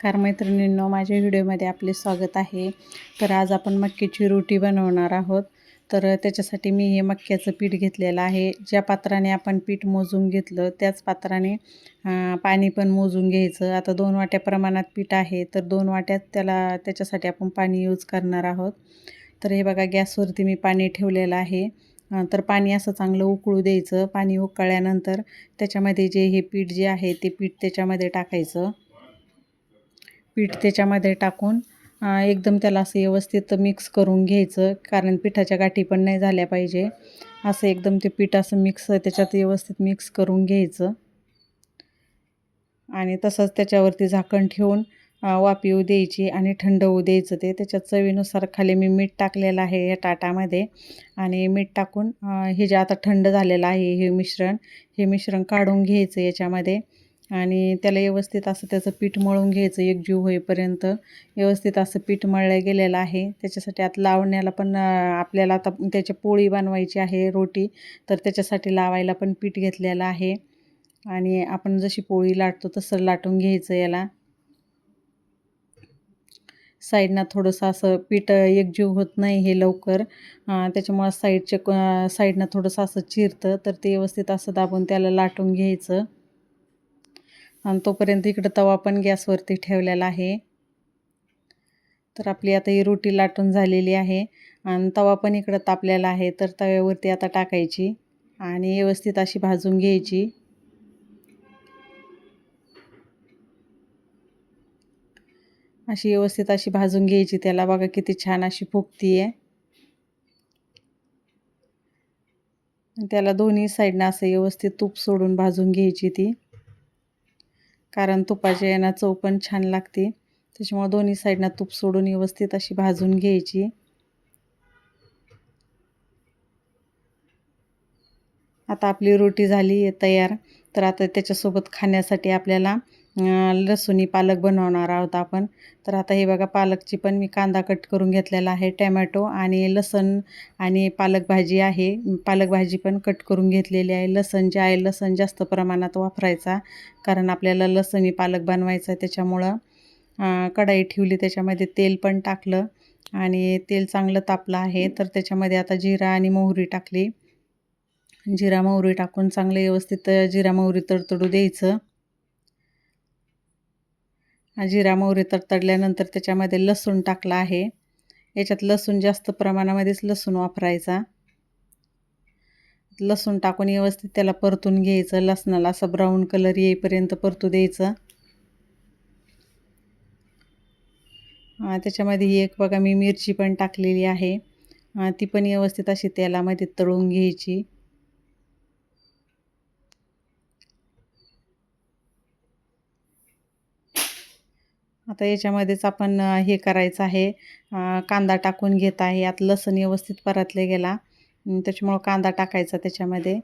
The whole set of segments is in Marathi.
कार मैत्रिणींनो माझ्या व्हिडिओमध्ये आपले स्वागत आहे. तर आज आपण मक्याची रोटी बनवणार आहोत. तर त्याच्यासाठी मी हे मक्याचं पीठ घेतलेलं आहे. ज्या पात्राने आपण पीठ मोजून घेतलं त्याच पात्राने पाणी पण मोजून घ्यायचं. आता दोन वाट्या प्रमाणात पीठ आहे तर दोन वाट्यात त्याला त्याच्यासाठी आपण पाणी यूज करणार आहोत. तर हे बघा गॅसवरती मी पाणी ठेवलेलं आहे. तर पाणी असं चांगलं उकळू द्यायचं. पाणी उकळल्यानंतर त्याच्यामध्ये जे हे पीठ जे आहे ते पीठ त्याच्यामध्ये टाकायचं. पीठ त्याच्यामध्ये टाकून एकदम त्याला असं व्यवस्थित मिक्स करून घ्यायचं कारण पिठाच्या गाठी पण नाही झाल्या पाहिजे. असं एकदम ते पीठ असं मिक्स त्याच्यात व्यवस्थित मिक्स करून घ्यायचं. आणि तसंच त्याच्यावरती झाकण ठेवून वापी येऊ द्यायची आणि थंड होऊ द्यायचं ते. त्याच्या चवीनुसार खाली मी मीठ टाकलेलं आहे या ताटामध्ये. आणि मीठ टाकून हे जे आता थंड झालेलं आहे हे मिश्रण हे मिश्रण काढून घ्यायचं याच्यामध्ये. आणि त्याला व्यवस्थित असं त्याचं पीठ मळून घ्यायचं एक जीव होईपर्यंत. व्यवस्थित असं पीठ मळलं गेलेलं आहे. त्याच्यासाठी आता लावण्याला पण आपल्याला आता त्याच्या पोळी बनवायची आहे रोटी. तर त्याच्यासाठी लावायला पण पीठ घेतलेलं आहे. आणि आपण जशी पोळी लाटतो तसं लाटून घ्यायचं याला. साईडनं थोडंसं असं पीठ एकजीव होत नाही हे लवकर. त्याच्यामुळं साईडचे साईडनं थोडंसं असं चिरतं. तर ते व्यवस्थित असं दाबून त्याला लाटून घ्यायचं. आणि तोपर्यंत इकडं तवा पण गॅसवरती ठेवलेला आहे. तर आपली आता ही रोटी लाटून झालेली आहे आणि तवा पण इकडं तापलेला आहे तर तव्यावरती आता टाकायची आणि व्यवस्थित अशी भाजून घ्यायची. अशी व्यवस्थित अशी भाजून घ्यायची त्याला बघा किती छान अशी फुगती आहे त्याला दोन्ही साईडनं असं व्यवस्थित तूप सोडून भाजून घ्यायची ती. कारण तुपाच्या यांना चव पण छान लागते. त्याच्यामुळे दोन्ही साईडनं तूप सोडून व्यवस्थित अशी भाजून घ्यायची. आता आपली रोटी झाली आहे तयार. तर आता त्याच्यासोबत खाण्यासाठी आपल्याला लसुणी पालक बनवणार आहोत आपण. तर आता हे बघा पालकची पण मी कांदा कट करून घेतलेला आहे टॅमॅटो आणि लसण आणि पालक भाजी आहे. पालक भाजी पण कट करून घेतलेली आहे. लसण जे आहे लसण जास्त प्रमाणात वापरायचा कारण आपल्याला लसणी पालक बनवायचा आहे त्याच्यामुळं. कढाई ठेवली त्याच्यामध्ये तेल पण टाकलं आणि तेल चांगलं तापलं आहे. तर त्याच्यामध्ये आता जिरा आणि मोहरी टाकली. जिरा मोहरी टाकून चांगलं व्यवस्थित जिरा मोहरी तडतडू द्यायचं. जिरा मोहरी तडतडल्यानंतर त्याच्यामध्ये लसूण टाकला आहे. याच्यात लसूण जास्त प्रमाणामध्येच लसूण वापरायचा. लसूण टाकून व्यवस्थित त्याला परतून घ्यायचं. लसणाला असं ब्राऊन कलर येईपर्यंत परतू द्यायचं. त्याच्यामध्ये एक बघा मी मिरची पण टाकलेली आहे. ती पण व्यवस्थित अशी तेलामध्ये तळून घ्यायची. आता याच्यामध्येच आपण हे करायचं आहे. कांदा टाकून घेत आहे. यात लसण व्यवस्थित परतले गेला. त्याच्यामुळं कांदा टाकायचा त्याच्यामध्ये.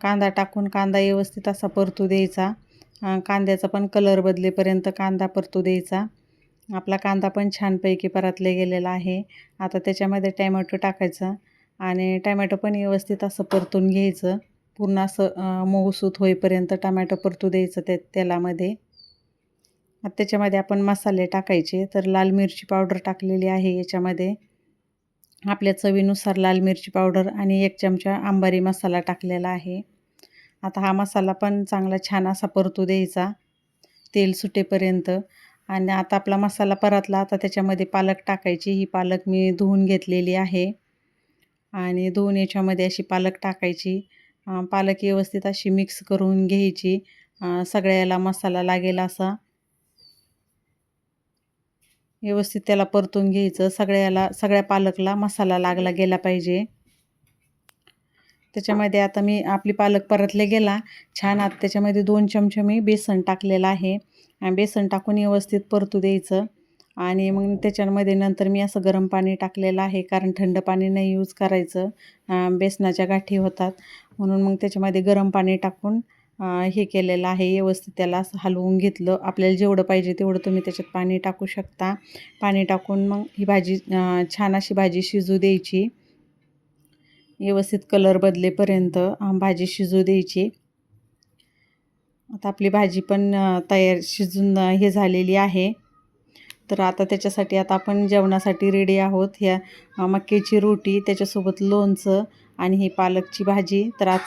कांदा टाकून कांदा व्यवस्थित असा परतू द्यायचा. कांद्याचा पण कलर बदलेपर्यंत कांदा परतू द्यायचा. आपला कांदा पण छानपैकी परतले गेलेला आहे. आता त्याच्यामध्ये टॅमॅटो टाकायचा आणि टॅमॅटो पण व्यवस्थित असं परतून घ्यायचं. पूर्ण असं मऊसूत होईपर्यंत टमॅटो परतू द्यायचं ते तेलामध्ये. आता त्याच्यामध्ये आपण मसाले टाकायचे तर लाल मिरची पावडर टाकलेली आहे याच्यामध्ये. आपल्या चवीनुसार लाल मिरची पावडर आणि एक चमचा आंबारी मसाला टाकलेला आहे. आता हा मसाला पण चांगला छान असा परतू द्यायचा तेल सुटेपर्यंत. आणि आता आपला मसाला परतला आता त्याच्यामध्ये पालक टाकायची. ही पालक मी धुवून घेतलेली आहे. आणि धुवून याच्यामध्ये अशी पालक टाकायची. पालक व्यवस्थित अशी मिक्स करून घ्यायची. सगळ्याला मसाला लागेल असा. व्यवस्थित त्याला परतून घ्यायचं. सगळ्याला सगळ्या पालकला मसाला लागला गेला पाहिजे. त्याच्यामध्ये आता मी आपली पालक परतले गेला. छान आता त्याच्यामध्ये दोन चमचे मी बेसन टाकलेलं आहे. बेसन टाकून व्यवस्थित परतू द्यायचं. आणि मग त्याच्यामध्ये नंतर मी असं गरम पाणी टाकलेलं आहे कारण थंड पाणी नाही यूज करायचं. बेसनाच्या गाठी होतात. म्हणून मग त्याच्यामध्ये गरम पाणी टाकून हे केलेलं आहे. व्यवस्थित त्याला असं हलवून घेतलं. आपल्याला जेवढं पाहिजे तेवढं तुम्ही त्याच्यात पाणी टाकू शकता. पाणी टाकून मग ही भाजी छान अशी भाजी शिजू द्यायची. व्यवस्थित कलर बदलेपर्यंत भाजी शिजू द्यायची. आता आपली भाजी पण तयार शिजून हे झालेली आहे. तर आता त्याच्यासाठी आता आपण जेवणासाठी रेडी आहोत. ह्या मक्याची रोटी त्याच्यासोबत लोणचं आणि ही पालकची भाजी. तर आज